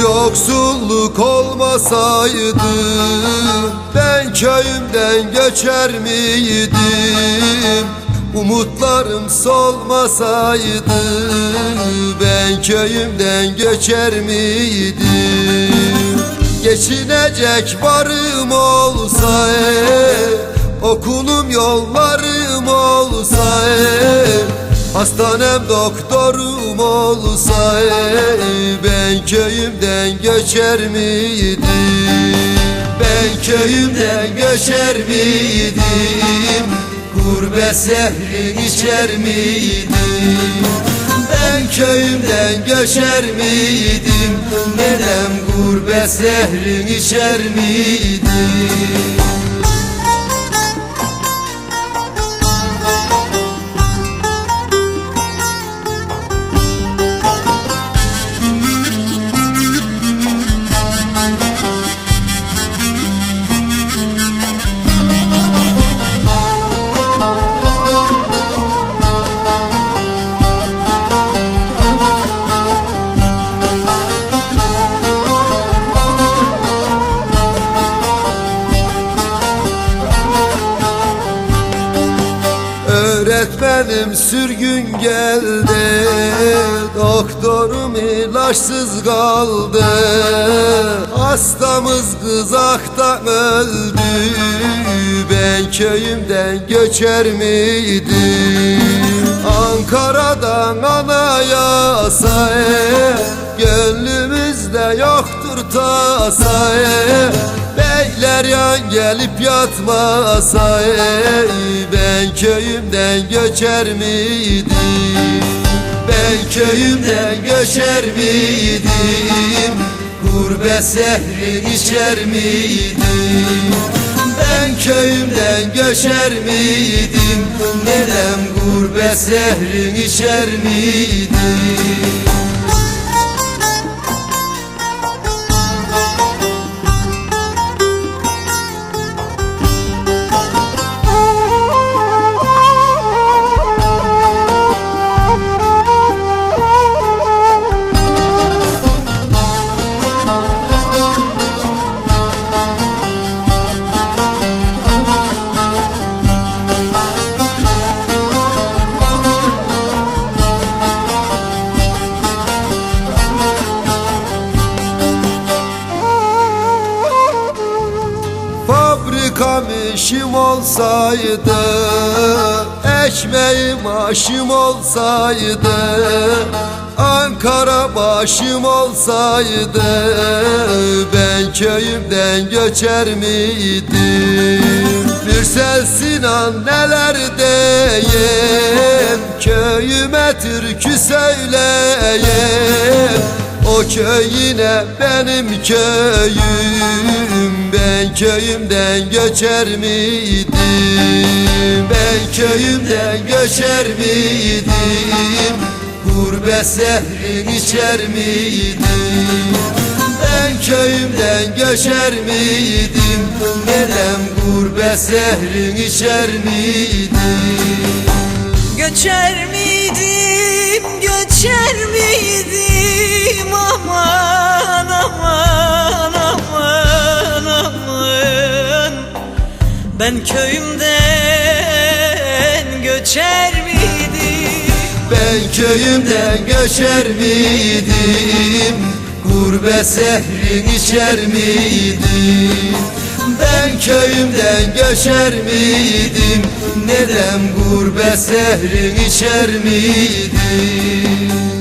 Yoksulluk olmasaydı Ben köyümden göçer miydim? Umutlarım solmasaydı Ben köyümden göçer miydim? Geçinecek varım olsa eğer, Okulum yollarım olsa eğer, Hastanem doktorum olsa eğer, Ben köyümden göçer miydim? Ben köyümden göçer miydim? Gurbet zehrin içer miydim? Ben köyümden göçer miydim? Dedem gurbet zehrin içer miydim Öğretmenim sürgün geldi Doktorum ilaçsız kaldı. Hastamız kızaktan öldü Ben köyümden göçer miydim Ankara'dan anayasa Gönlümüzde yoktur tasa Beyler yan gelip yatmasa ey, Ben köyümden göçer miydim? Ben köyümden göçer miydim? Gurbet zehrin içer miydim? Ben köyümden göçer miydim? Dedem gurbet zehrin içer miydim işim olsaydı Ekmeğim aşım olsaydı Ankara başım olsaydı Ben köyümden göçer miydim? Mürsel Sinan neler diyeyim Köyüme türkü söyleyeyim o köy yine benim köyüm Ben köyümden göçer miydim? Ben köyümden göçer miydim? Gurbet zehrin içer miydim? Ben köyümden göçer miydim? Dedem gurbet zehrin içer miydim Göçer miydim, göçer miydim? Aman aman aman aman. Ben köyümden göçer miydim? Ben köyümden göçer miydim? Gurbet zehrin içer miydim Ben köyümden göçer miydim? Nedem gurbet zehrin içer miydim